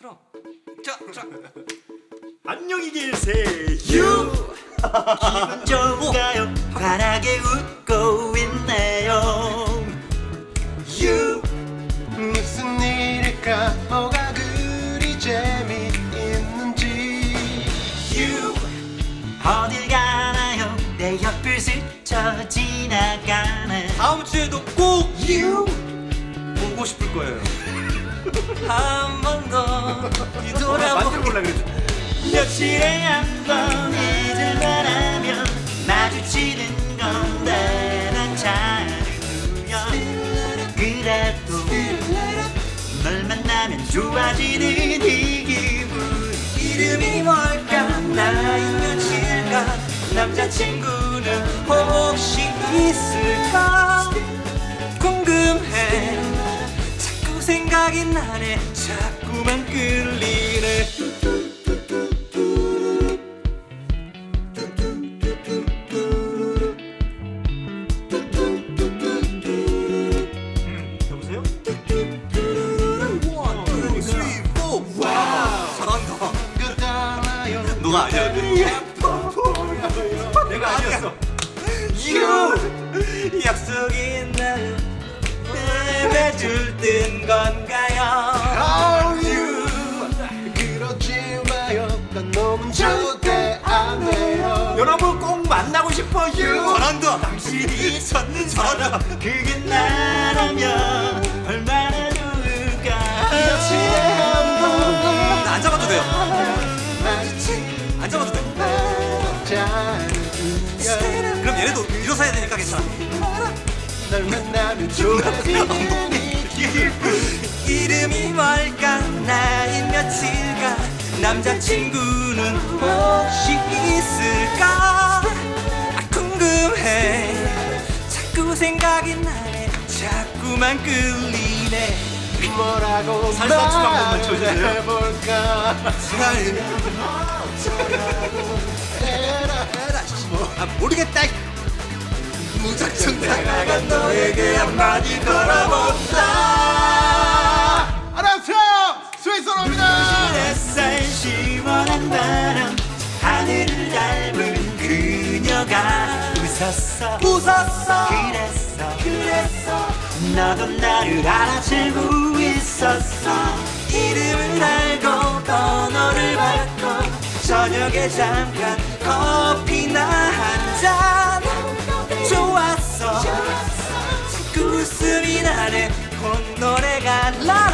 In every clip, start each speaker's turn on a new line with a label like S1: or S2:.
S1: 틀어. 자, 자.
S2: 안녕히 계세요.
S3: 기분 좋은가요? 환하게 웃고 있네요.
S4: You 무슨 일일까 뭐가 그리 재미있는지
S3: You 어딜 가나요? 내 옆을 스쳐 지나가네.
S1: 다음 주에도 꼭
S4: You
S1: 보고 싶을 거예요. 더
S2: 만들어
S1: 뒤돌아보.
S2: 볼라 그랬지.
S3: 며칠에 한 번 잊을만 하면 마주치는 건데 난 자꾸요 그래도 널 만나면 좋아지는 이 기분
S1: 이름이 뭘까? 나이 몇일까? 남자친구는 혹시 있을까? 궁금해. 생각이 나네. 자꾸만 끌리네.
S2: 여보세요?
S1: 잘한다.
S4: 그잖아요
S1: 너가 아니야.
S2: 내가 아니었어.
S1: 유 약속이 날 내줄 뜬 건가요?
S4: Oh you 그러지 마요 난 너무 절대 안 돼요
S2: 여러분 꼭 만나고 싶어요.
S1: 잘한다.
S3: 당신이
S1: 찾는 사람.
S3: 그게 나라면 얼마나 좋을까
S4: 며칠에 한번
S1: 안 잡아도 돼요.
S4: 마주친
S1: 안 잡아도 돼.
S4: 남자는
S1: 그럼 얘네도 일어서야 되니까 괜찮아.
S4: 널 만나면 좋아지는 이 기분
S1: 이름이 뭘까? 나이 몇일까? 남자친구는 혹시 있을까? 아, 궁금해. 자꾸 생각이 나네. 자꾸만 끌리네.
S4: 뭐라고
S2: 살짝 춤한 번만 춰주세요.
S4: 말해볼까
S1: 아, 너에게 한마디 걸어본다.
S4: 안녕하세요. 스위스로입니다.
S3: 햇살 시원한 바람 하늘을 닮은 그녀가 웃었어.
S1: 웃었어.
S3: 그랬어 그랬어. 너도 나를 알아채고 있었어.
S1: 이름을 알고 번호를 받고 저녁에 잠깐 at last.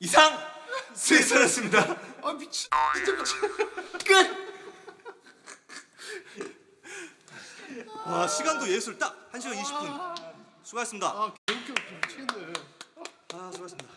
S1: 이상 스위스였습니다.
S4: 아 미친 진짜 미친
S1: 끝. 와 시간도 예술 딱1 시간 20분. 수고하셨습니다. 아 개웃겨 미치겠네. 아 수고하셨습니다.